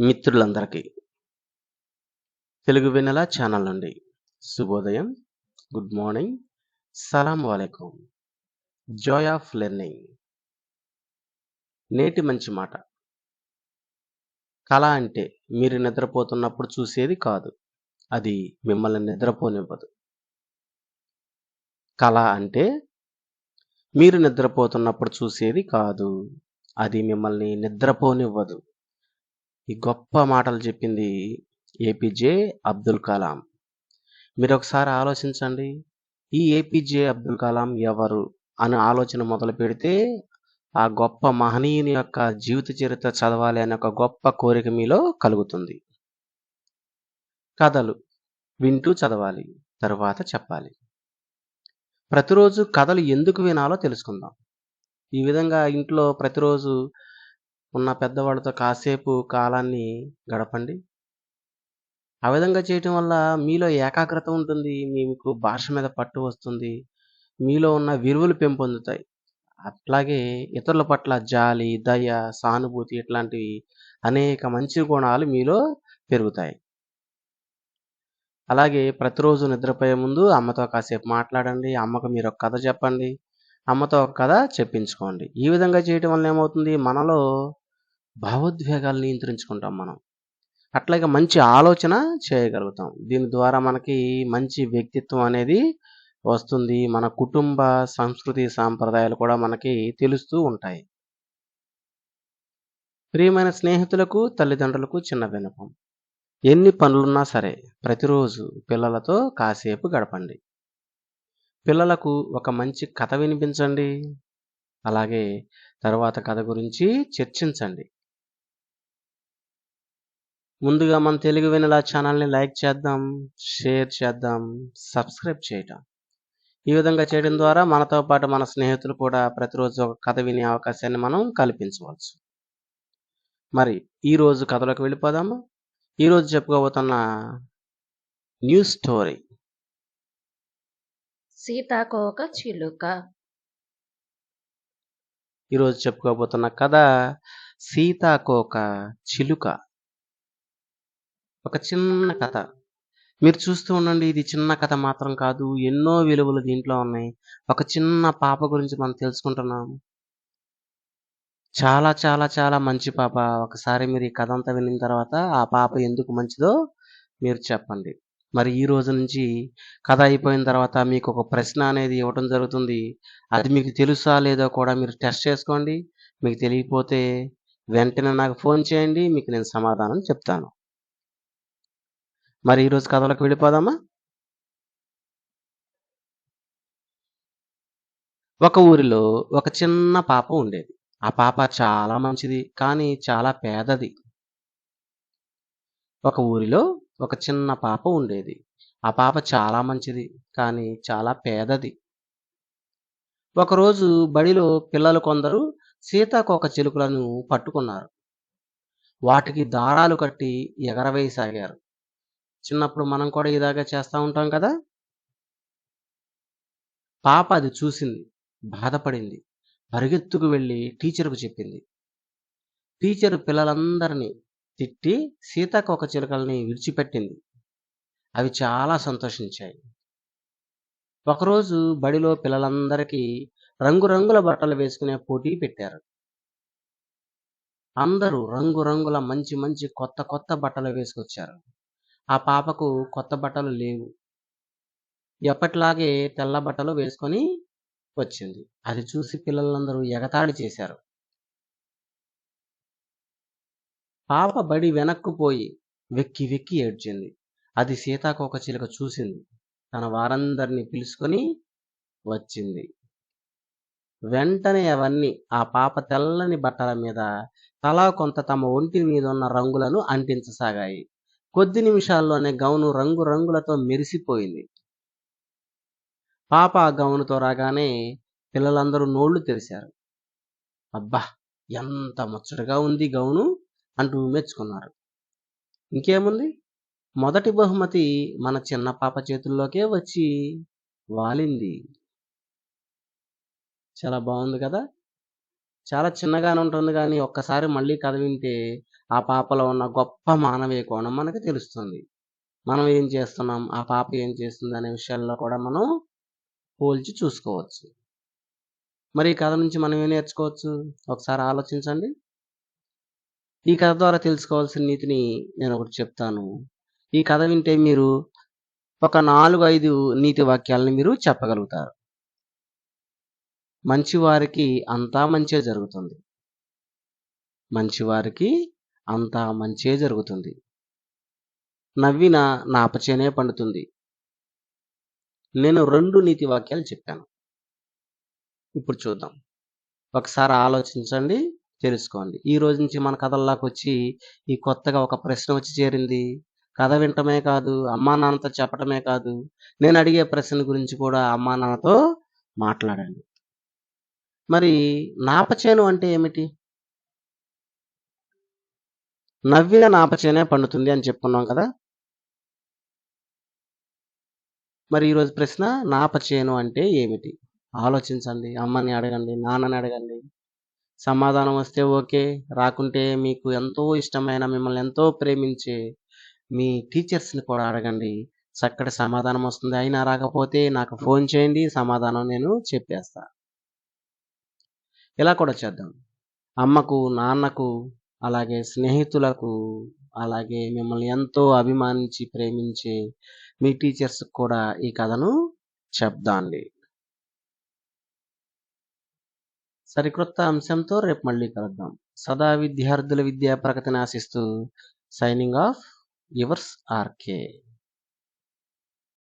మిత్రులందరికీ. తెలుగు వెన్నెల ఛానల్ నుండి శుభోదయం గుడ్ మార్నింగ్ సలాం వాలేకుం. Joy of learning. నేటి మంచి మాట. కళ అంటే మీరు నిద్రపోతున్నప్పుడు చూసేది కాదు. అది మిమ్మల్ని నిద్రపోనివ్వదు. కళ అంటే మీరు నిద్రపోతున్నప్పుడు చూసేది కాదు. అది మిమ్మల్ని నిద్రపోనివ్వదు. ఈ గొప్ప మాటలు చెప్పింది ఏపీజే అబ్దుల్ కలాం. మీరు ఒకసారి ఆలోచించండి ఈ ఏపీజే అబ్దుల్ కలాం ఎవరు అని ఆలోచన మొదలు పెడితే ఆ గొప్ప మహనీయుని యొక్క జీవిత చరిత్ర చదవాలి అనే ఒక గొప్ప కోరిక మీలో కలుగుతుంది. కథలు వింటూ చదవాలి తరువాత చెప్పాలి. ప్రతిరోజు కథలు ఎందుకు వినాలో తెలుసుకుందాం. ఈ విధంగా ఇంట్లో ప్రతిరోజు ఉన్న పెద్దవాళ్ళతో కాసేపు కాలాన్ని గడపండి. ఆ విధంగా చేయటం వల్ల మీలో ఏకాగ్రత ఉంటుంది మీకు భాష మీద పట్టు వస్తుంది మీలో ఉన్న విలువలు పెంపొందుతాయి. అట్లాగే ఇతరుల పట్ల జాలి దయ సానుభూతి ఇట్లాంటివి అనేక మంచి గుణాలు మీలో పెరుగుతాయి. అలాగే ప్రతిరోజు నిద్రపోయే ముందు అమ్మతో కాసేపు మాట్లాడండి అమ్మకు మీరు ఒక కథ చెప్పండి అమ్మతో ఒక కథ చెప్పించుకోండి. ఈ విధంగా చేయటం వల్ల ఏమవుతుంది? మనలో భావోద్వేగాలు నియంత్రించుకుంటాం మనం. అట్లాగే మంచి ఆలోచన చేయగలుగుతాం. దీని ద్వారా మనకి మంచి వ్యక్తిత్వం అనేది వస్తుంది. మన కుటుంబ సంస్కృతి సాంప్రదాయాలు కూడా మనకి తెలుస్తూ ఉంటాయి. ప్రియమైన స్నేహితులకు తల్లిదండ్రులకు చిన్న వినపం ఎన్ని పనులున్నా సరే ప్రతిరోజు పిల్లలతో కాసేపు గడపండి. పిల్లలకు ఒక మంచి కథ వినిపించండి. అలాగే తర్వాత కథ గురించి చర్చించండి. ముందుగా మన తెలుగు వినలా ఛానల్ని లైక్ చేద్దాం షేర్ చేద్దాం సబ్స్క్రైబ్ చేయటం. ఈ విధంగా చేయడం ద్వారా మనతో పాటు మన స్నేహితులు కూడా ప్రతిరోజు ఒక కథ వినే అవకాశాన్ని మనం కల్పించవచ్చు. మరి ఈరోజు కథలోకి వెళ్ళిపోదాము. ఈరోజు చెప్పుకోబోతున్న న్యూస్ స్టోరీ. సీతాకోక చిలుక. ఈరోజు చెప్పుకోబోతున్న కథ సీతాకోక చిలుక. ఒక చిన్న కథ. మీరు చూస్తూ ఉండండి ఇది చిన్న కథ మాత్రం కాదు ఎన్నో విలువలు దీంట్లో ఉన్నాయి. ఒక చిన్న పాప గురించి మనం తెలుసుకుంటున్నాం. చాలా చాలా చాలా మంచి పాప. ఒకసారి మీరు ఈ కథ అంతా విన్న తర్వాత ఆ పాప ఎందుకు మంచిదో మీరు చెప్పండి. మరి ఈ రోజు నుంచి కథ అయిపోయిన తర్వాత మీకు ఒక ప్రశ్న అనేది ఇవ్వటం జరుగుతుంది. అది మీకు తెలుసా లేదో కూడా మీరు టెస్ట్ చేసుకోండి. మీకు తెలియకపోతే వెంటనే నాకు ఫోన్ చేయండి మీకు నేను సమాధానం చెప్తాను. మరి ఈరోజు కథలోకి వెళ్ళిపోదామా? ఒక ఊరిలో ఒక చిన్న పాప ఉండేది. ఆ పాప చాలా మంచిది కానీ చాలా పేదది. ఒక ఊరిలో ఒక చిన్న పాప ఉండేది. ఆ పాప చాలా మంచిది కానీ చాలా పేదది. ఒకరోజు బడిలో పిల్లలు కొందరు సీతాకోక చిలుకలను పట్టుకున్నారు. వాటికి దారాలు కట్టి ఎగరవేయసాగారు. చిన్నప్పుడు మనం కూడా ఇలాగా చేస్తూ ఉంటాం కదా? పాప అది చూసింది బాధపడింది. పరిగెత్తుకు వెళ్ళి టీచర్కు చెప్పింది. టీచర్ పిల్లలందరినీ తిట్టి సీతాకోక చిలుకల్ని విడిచిపెట్టింది. అవి చాలా సంతోషించాయి. ఒకరోజు బడిలో పిల్లలందరికీ రంగురంగుల బట్టలు వేసుకునే పోటీ పెట్టారు. అందరూ రంగురంగుల మంచి మంచి కొత్త కొత్త బట్టలు వేసుకొచ్చారు. ఆ పాపకు కొత్త బట్టలు లేవు. ఎప్పటిలాగే తెల్ల బట్టలు వేసుకొని వచ్చింది. అది చూసి పిల్లలందరూ ఎగతాళి చేశారు. పాప బడి వెనక్కు పోయి వెక్కి వెక్కి ఏడ్చింది. అది సీతాకోక చిలుక చూసింది. తన వారందరినీ పిలుచుకొని వచ్చింది. వెంటనే అవన్నీ ఆ పాప తెల్లని బట్టల మీద తలా కొంత తమ ఒంటి మీద ఉన్న రంగులను అంటించసాగాయి. కొద్ది నిమిషాల్లోనే గౌను రంగు రంగులతో మెరిసిపోయింది. పాప ఆ గౌనుతో రాగానే పిల్లలందరూ నోళ్ళు తెరిశారు. అబ్బా ఎంత ముచ్చటగా ఉంది గౌను అంటూ మెచ్చుకున్నారు ఇంకేముంది? మొదటి బహుమతి మన చిన్న పాప చేతుల్లోకే వచ్చి వాలింది. చాలా బాగుంది కదా? చాలా చిన్నగానే ఉంటుంది కానీ ఒక్కసారి మళ్ళీ కథ వింటే ఆ పాపలో ఉన్న గొప్ప మానవీయ కోణం మనకు తెలుస్తుంది. మనం ఏం చేస్తున్నాం? ఆ పాప ఏం చేస్తుంది? అనే విషయాల్లో కూడా మనం పోల్చి చూసుకోవచ్చు. మరి ఈ కథ నుంచి మనం ఏం నేర్చుకోవచ్చు? ఒకసారి ఆలోచించండి. ఈ కథ ద్వారా తెలుసుకోవాల్సిన నీతిని నేను ఒకటి చెప్తాను. ఈ కథ వింటే మీరు ఒక నాలుగు ఐదు నీతి వాక్యాలను మీరు చెప్పగలుగుతారు. మంచివారికి అంతా మంచే జరుగుతుంది. మంచివారికి అంతా మంచే జరుగుతుంది. నవ్విన నాపచేనే పండుతుంది. నేను రెండు నీతి వాక్యాలు చెప్పాను. ఇప్పుడు చూద్దాం. ఒకసారి ఆలోచించండి తెలుసుకోండి. ఈ రోజు నుంచి మన కథల్లోకి వచ్చి ఈ కొత్తగా ఒక ప్రశ్న వచ్చి చేరింది. కథ వింటమే కాదు అమ్మా నాన్నతో చెప్పటమే కాదు నేను అడిగే ప్రశ్న గురించి కూడా అమ్మా నాన్నతో మాట్లాడండి. మరి నాపచేను అంటే ఏమిటి? నవ్విన నాపచేనే పండుతుంది అని చెప్పుకున్నాం కదా. మరి ఈరోజు ప్రశ్న నాపచేను అంటే ఏమిటి? ఆలోచించండి అమ్మని అడగండి నాన్నని అడగండి. సమాధానం వస్తే ఓకే రాకుంటే మీకు ఎంతో ఇష్టమైన మిమ్మల్ని ఎంతో ప్రేమించే మీ టీచర్స్ని కూడా అడగండి. చక్కటి సమాధానం వస్తుంది. అయినా రాకపోతే నాకు ఫోన్ చేయండి సమాధానం నేను చెప్పేస్తాను ఇలా కూడా చేద్దాం. అమ్మకు నాన్నకు అలాగే స్నేహితులకు అలాగే మిమ్మల్ని ఎంతో అభిమానించి ప్రేమించే మీ టీచర్స్ కూడా ఈ కథను చెప్దాండి. సరికొత్త అంశంతో రేపు మళ్ళీ కలుద్దాం. సదా విద్యార్థుల విద్యా ప్రగతిని ఆశిస్తూ సైనింగ్ ఆఫ్ యువర్స్ ఆర్కే.